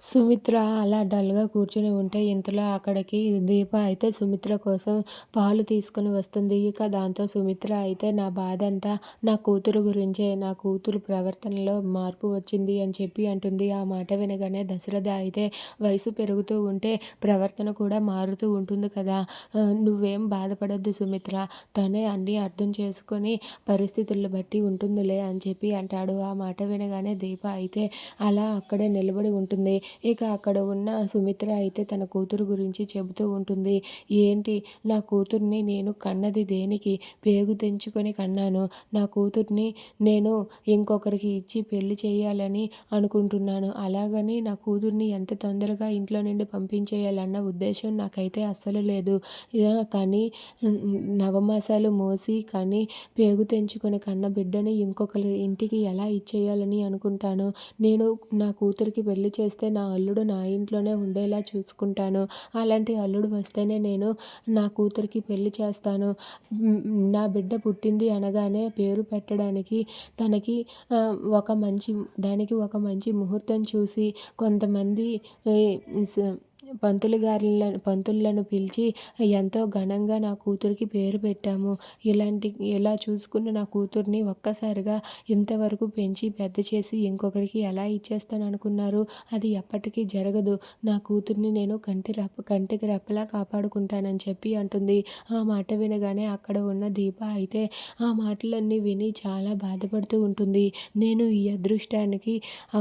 సుమిత్ర అలా డల్‌గా కూర్చుని ఉంటే ఇంతలో అక్కడికి దీప అయితే సుమిత్ర కోసం పాలు తీసుకొని వస్తుంది. ఇక దాంతో సుమిత్ర అయితే నా బాధంతా నా కూతురు గురించే. నా కూతురు ప్రవర్తనలో మార్పు వచ్చింది అని చెప్పి అంటుంది. ఆ మాట వినగానే దశరథ అయితే వయసు పెరుగుతూ ఉంటే ప్రవర్తన కూడా మారుతూ ఉంటుంది కదా! నువ్వేం బాధపడొద్దు సుమిత్ర. తనే అన్నీ అర్థం చేసుకొని పరిస్థితులను బట్టి ఉంటుందిలే అని చెప్పి అంటాడు. ఆ మాట వినగానే దీప అయితే అలా అక్కడే నిలబడి ఉంటుంది. ఇక అక్కడ ఉన్న సుమిత్ర అయితే తన కూతురు గురించి చెబుతూ ఉంటుంది. ఏంటి నా కూతుర్ని నేను కన్నది దేనికి? పేగు తెంచుకొని కన్నాను. నా కూతుర్ని నేను ఇంకొకరికి ఇచ్చి పెళ్ళి చేయాలని అనుకుంటున్నాను. అలాగని నా కూతుర్ని ఎంత తొందరగా ఇంట్లో నుండి పంపించేయాలన్న ఉద్దేశం నాకైతే అస్సలు లేదు. కానీ నవమాసాలు మోసి కానీ పేగు తెంచుకొని కన్న బిడ్డని ఇంకొకరి ఇంటికి ఎలా ఇచ్చేయాలని అనుకుంటాను. నేను నా కూతురికి పెళ్ళి చేస్తే నా నా అల్లుడు నా ఇంట్లోనే ఉండేలా చూసుకుంటాను. అలాంటి అల్లుడు వస్తేనే నేను నా కూతురికి పెళ్ళి చేస్తాను. నా బిడ్డ పుట్టింది అనగానే పేరు పెట్టడానికి తనకి ఒక మంచి దానికి ఒక మంచి ముహూర్తం చూసి కొంతమంది పంతులు గారులను పంతులను పిలిచి ఎంతో ఘనంగా నా కూతురికి పేరు పెట్టాము. ఇలాంటి ఇలా చూసుకున్న నా కూతుర్ని ఒక్కసారిగా ఇంతవరకు పెంచి పెద్ద చేసి ఇంకొకరికి ఎలా ఇచ్చేస్తాను అనుకున్నారు? అది ఎప్పటికీ జరగదు. నా కూతుర్ని నేను కంటి రెప్ప కంటికి రెప్పలా కాపాడుకుంటానని చెప్పి అంటుంది. ఆ మాట వినగానే అక్కడ ఉన్న దీప అయితే ఆ మాటలన్నీ విని చాలా బాధపడుతూ ఉంటుంది. నేను ఈ అదృష్టానికి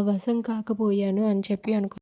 వశం కాకపోయాను అని చెప్పి అనుకు